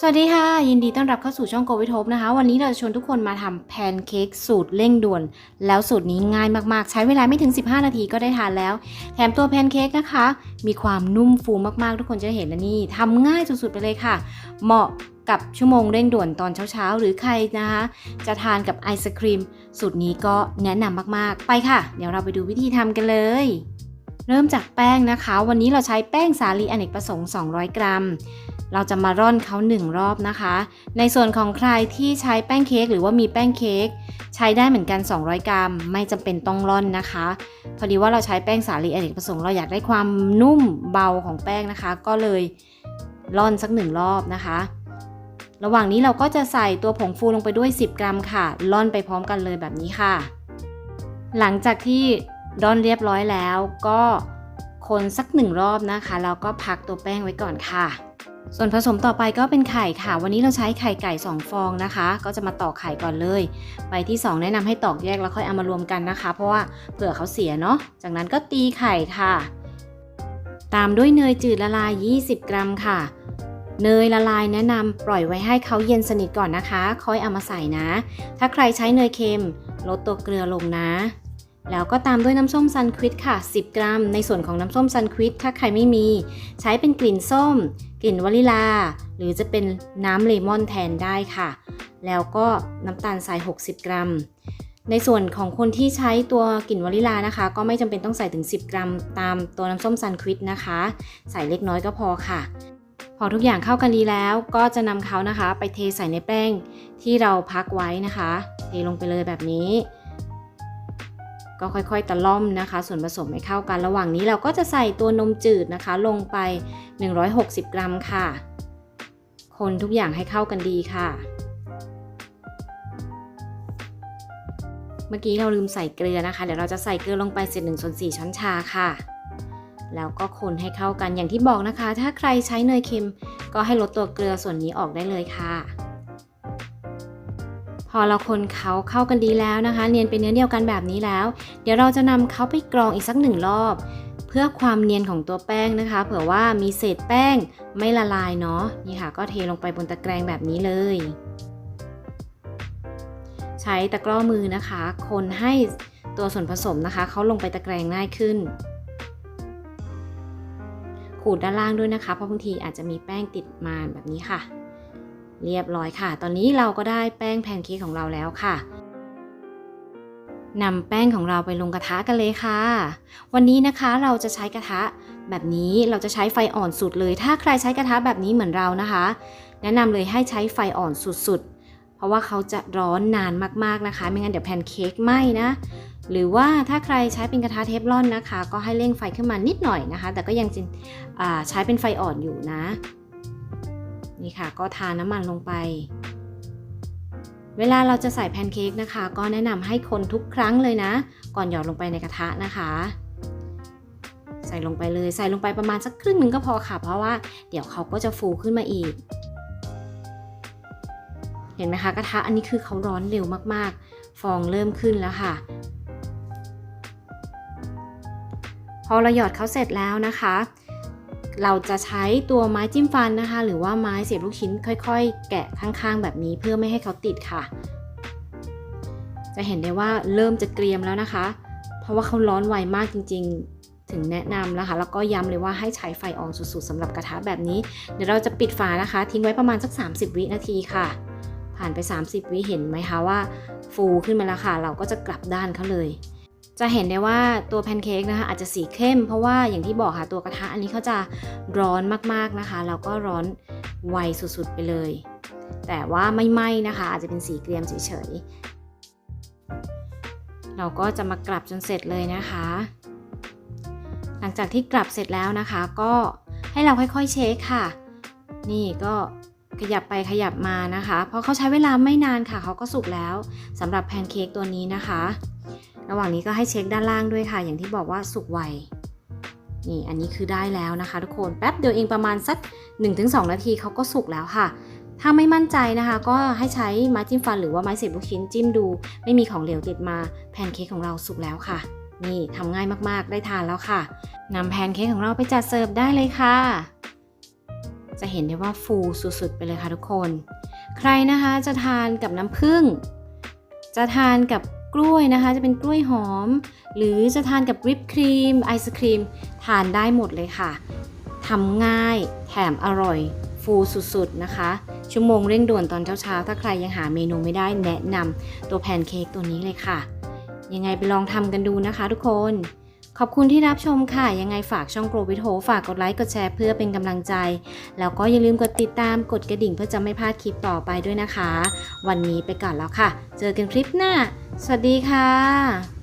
สวัสดีค่ะ ยินดีต้อนรับเข้าสู่ช่องโกวิทบนะคะ วันนี้เราจะชวนทุกคนมาทำแพนเค้กสูตรเร่งด่วน แล้วสูตรนี้ง่ายมากๆ ใช้เวลาไม่ถึง 15 นาทีก็ได้ทานแล้ว แถมตัวแพนเค้กนะคะ มีความนุ่มฟูมากๆ ทุกคนจะเห็นแล้วนี่ทำง่ายสุดๆไปเลยค่ะ เหมาะกับชั่วโมงเร่งด่วนตอนเช้าๆ หรือใครนะคะ จะทานกับไอศครีมสูตรนี้ก็แนะนำมากๆ ไปค่ะ เดี๋ยวเราไปดูวิธีทำกันเลย เริ่มจากแป้งนะคะ วันนี้เราใช้แป้งสาลีอเนกประสงค์ 200 กรัม เราจะมาร่อนเขา1รอบนะคะ ในส่วนของใครที่ใช้แป้งเค้กหรือว่ามีแป้งเค้กใช้ได้เหมือนกัน 200 กรัม ไม่จำเป็นต้องร่อนนะคะ พอดีว่าเราใช้แป้งสาลีอเนกประสงค์เราอยากได้ความนุ่มเบาของแป้งนะคะ ก็เลยร่อนสักหนึ่งรอบนะคะ ระหว่างนี้เราก็จะใส่ตัวผงฟูลงไปด้วย 10 กรัมค่ะ ร่อนไปพร้อมกันเลยแบบนี้ค่ะ หลังจากที่ ร่อนเรียบร้อยแล้วก็คนสักหนึ่งรอบนะคะแล้วก็พักตัวแป้งไว้ก่อนค่ะ ส่วนผสมต่อไปก็เป็นไข่ค่ะ วันนี้เราใช้ไข่ไก่ 2 ฟองนะคะ ก็จะมาตอกไข่ก่อนเลย ใบที่ 2 แนะนำให้ตอกแยกแล้วค่อยเอามารวมกันนะคะ เพราะว่าเผื่อเขาเสียเนาะจากนั้นก็ตีไข่ค่ะ ตามด้วยเนยจืดละลาย 20 กรัมค่ะ เนยละลายแนะนำปล่อยไว้ให้เขาเย็นสนิทก่อนนะคะ ค่อยเอามาใส่นะ ถ้าใครใช้เนยเค็มลดตัวเกลือลงนะ แล้วก็ตามด้วยน้ำส้มซันควิดค่ะ 10 กรัม ในส่วนของน้ำส้มซันควิดถ้าใครไม่มี ใช้เป็นกลิ่นส้ม กลิ่นวานิลา หรือจะเป็นน้ำเลมอนแทนได้ค่ะ แล้วก็น้ำตาลทราย 60 กรัม ในส่วนของคนที่ใช้ตัวกลิ่นวานิลานะคะ ก็ไม่จำเป็นต้องใส่ถึง 10 กรัม ตามตัวน้ำส้มซันควิดนะคะ ใส่เล็กน้อยก็พอค่ะ พอทุกอย่างเข้ากันดีแล้ว ก็จะนำเขานะคะ ไปเทใส่ในแป้งที่เราพักไว้นะคะ เทลงไปเลยแบบนี้ ก็ค่อยๆ ตะล่อมนะคะ ส่วนผสมให้เข้ากันระหว่างนี้เราก็จะใส่ตัวนมจืดนะคะ ลงไป 160 กรัมค่ะ คนทุกอย่างให้เข้ากันดีค่ะ เมื่อกี้เราลืมใส่เกลือนะคะ เดี๋ยวเราจะใส่เกลือลงไปเศษหนึ่งส่วนสี่ช้อนชาค่ะ แล้วก็คนให้เข้ากันอย่างที่บอกนะคะ ถ้าใครใช้เนยเค็ม ก็ให้ลดตัวเกลือส่วนนี้ออกได้เลยค่ะ พอเราคนเขาเข้ากันดีแล้วนะคะ เนียนเป็นเนื้อเดียวกันแบบนี้แล้ว เดี๋ยวเราจะนำเขาไปกรองอีกสักหนึ่งรอบ เพื่อความเนียนของตัวแป้งนะคะ เผื่อว่ามีเศษแป้งไม่ละลายเนาะนี่ค่ะ ก็เทลงไปบนตะแกรงแบบนี้เลย ใช้ตะกร้อมือนะคะ คนให้ตัวส่วนผสมนะคะเขาลงไปตะแกรงง่ายขึ้นขูดด้านล่างด้วยนะคะ เพราะบางทีอาจจะมีแป้งติดมาแบบนี้ค่ะ เรียบร้อยค่ะ ตอนนี้เราก็ได้แป้งแพนเค้กของเราแล้วค่ะนำแป้งของเราไปลงกระทะกันเลยค่ะ วันนี้นะคะเราจะใช้กระทะแบบนี้เราจะใช้ไฟอ่อนสุดเลย ถ้าใครใช้กระทะแบบนี้เหมือนเรานะคะ แนะนำเลยให้ใช้ไฟอ่อนสุดๆ เพราะว่าเขาจะร้อนนานมากๆนะคะ ไม่งั้นเดี๋ยวแพนเค้กไหม้นะ หรือว่าถ้าใครใช้เป็นกระทะเทฟลอนนะคะ ก็ให้เร่งไฟขึ้นมานิดหน่อยนะคะ แต่ก็ยังใช้เป็นไฟอ่อนอยู่นะ นี่ค่ะก็ทาน้ำมันลงไป เวลาเราจะใส่แพนเค้กนะคะ ก็แนะนำให้คนทุกครั้งเลยนะ ก่อนหยอดลงไปในกระทะนะคะ ใส่ลงไปเลยใส่ลงไปประมาณสักครึ่งหนึ่งก็พอค่ะ เพราะว่าเดี๋ยวเขาก็จะฟูขึ้นมาอีก เห็นไหมคะกระทะอันนี้คือเขาร้อนเร็วมากๆ ฟองเริ่มขึ้นแล้วค่ะพอเราหยอดเขาเสร็จแล้วนะคะ เราจะใช้ตัวไม้จิ้มฟันนะคะ หรือว่าไม้เสียบลูกชิ้นค่อย ๆ แกะข้างๆ แบบนี้เพื่อไม่ให้เขาติดค่ะ จะเห็นได้ว่าเริ่มจะเกรียมแล้วนะคะ เพราะว่าเขาร้อนไวมากจริง ๆ ถึงแนะนำนะคะ แล้วก็ย้ำเลยว่าให้ใช้ไฟอ่อนสุดๆสำหรับกระทะแบบนี้ เดี๋ยวเราจะปิดฝานะคะ ทิ้งไว้ประมาณสัก 30 วินาทีค่ะ ผ่านไป 30 วิเห็นไหมคะว่า ฟูขึ้นมาแล้วค่ะ เราก็จะกลับด้านเขาเลย จะเห็นได้ว่าตัวแพนเค้กนะคะอาจจะสีเข้ม เพราะว่าอย่างที่บอกค่ะตัวกระทะอันนี้เขาจะร้อนมากๆนะคะแล้วก็ร้อนไวสุดๆไปเลย แต่ว่าไม่ไหม้นะคะ อาจจะเป็นสีเกรียมเฉยๆเราก็จะมากลับจนเสร็จเลยนะคะ หลังจากที่กลับเสร็จแล้วนะคะ ก็ให้เราค่อยๆเช็คค่ะ นี่ก็ ขยับไปขยับมานะคะ เพราะเขาใช้เวลาไม่นานค่ะเขาก็สุกแล้วสำหรับแพนเค้กตัวนี้นะคะ ระหว่างนี้ก็ให้เช็คด้านล่างด้วยค่ะ อย่างที่บอกว่าสุกไวนี่อันนี้คือได้แล้วนะคะ ทุกคนแป๊บเดียวเองประมาณสัก 1-2 นาทีเขาก็สุกแล้วค่ะ ถ้าไม่มั่นใจนะคะ ก็ให้ใช้ไม้จิ้มฟันหรือว่าไม้เสียบลูกชิ้นจิ้มดู ไม่มีของเหลวติดมาแพนเค้กของเราสุกแล้วค่ะ นี่ทำง่ายมากๆได้ทานแล้วค่ะนำแพนเค้กของเราไปจัดเสิร์ฟได้เลยค่ะ จะเห็นได้ว่าฟูสุดๆไปเลยค่ะทุกคน ใครนะคะจะทานกับน้ำผึ้งจะทานกับกล้วยนะคะจะเป็นกล้วยหอม หรือจะทานกับวิปครีมไอศครีม ทานได้หมดเลยค่ะทำง่ายแถมอร่อยฟูสุดๆนะคะ ชั่วโมงเร่งด่วนตอนเช้าๆ ถ้าใครยังหาเมนูไม่ได้แนะนำตัวแพนเค้กตัวนี้เลยค่ะ ยังไงไปลองทำกันดูนะคะทุกคน ขอบคุณที่รับชมค่ะ ยังไงฝากช่องโกลวิทโฮฝากกดไลค์ กดแชร์เพื่อเป็นกำลังใจ แล้วก็อย่าลืมกดติดตามกดกระดิ่งเพื่อจะไม่พลาดคลิปต่อไปด้วยนะคะ วันนี้ไปก่อนแล้วค่ะ เจอกันคลิปหน้า สวัสดีค่ะ